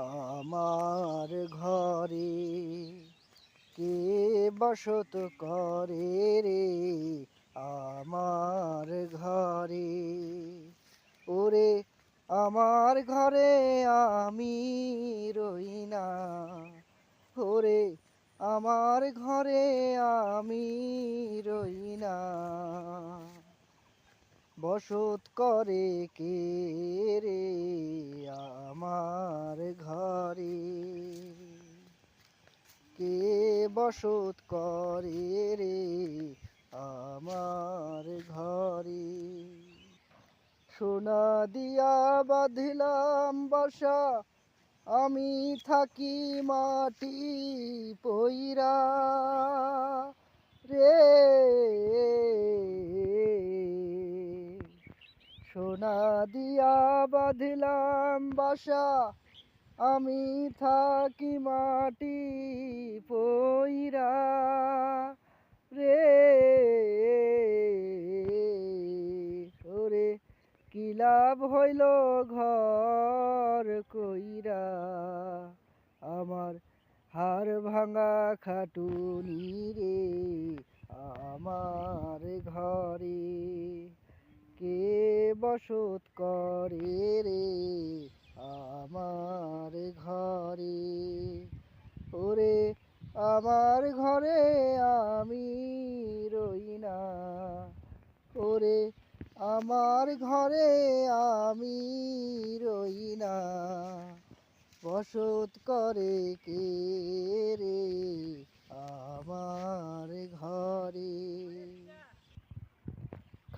আমার ঘরে কে বসত করে রে? আমার ঘরে। ওরে, আমার ঘরে আমি রই না। ওরে, আমার ঘরে আমি রই না। বসত করে কে রে আমার ঘরে? কে বসত করে রে আমার ঘরে? সোনা দিয়া বাঁধিলাম বাসা আমি থাকি মাটি পইরা। রে সোনা দিয়া বাঁধিলাম বাসা, আমি থাকি মাটি পইরা। রে, ওরে, কি লাভ হইল ঘর কইরা? আমার হাড় ভাঙা খাটুনি রে, আমার ঘরে। কে বসত করে রে আমার ঘরে? ওরে, আমার ঘরে আমি রই না। ওরে, আমার ঘরে আমি রই না। বসত করে কে রে আমার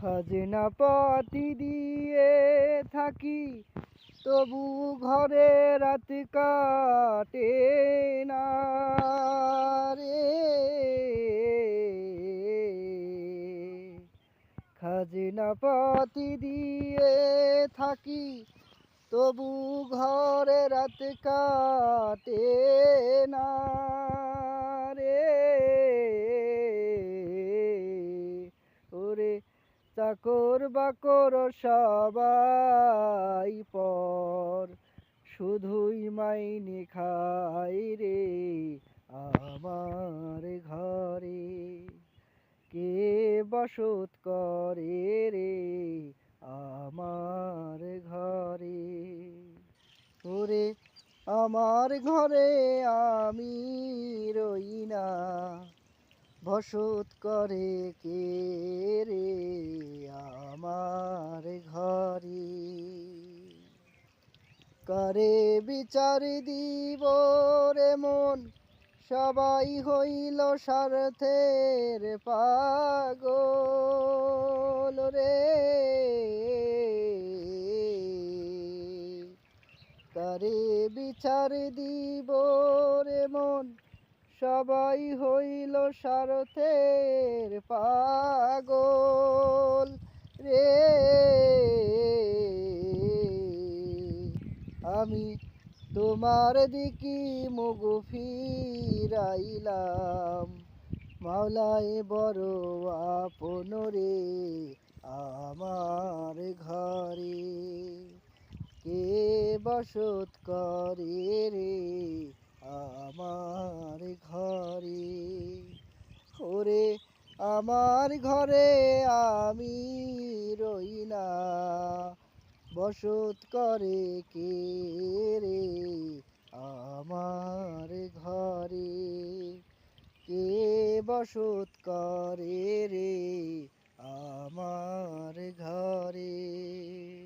খাজনা পাতি দিয়ে থাকি, তবু ঘরে রাত কাটে না রে। খাজনা পাতি দিয়ে থাকি, তবু ঘরে রাত কাটে না। চাকর বাকর সবাই পর। শুধুই মাইনে খাই রে আমার ঘরে। কে বসত করে রে আমার ঘরে? ওরে আমার ঘরে আমি রই না। বসত করে কে রে আমার ঘরে করে বিচার দিব রে মন, সবাই হইল স্বার্থের পাগল রে। তারে বিচার দিব রে মন, সবাই হইল স্বার্থের পাগল রে। আমি তোমার দিকে মুখ ফিরাইলাম। মাওলায় বড় আপন রে, আমার ঘরে। কে বসত করে রে, আমার ঘরে? ওরে, আমার ঘরে আমি রই না বসত করে কে রে? আমার ঘরে কে বসত করে রে? আমার ঘরে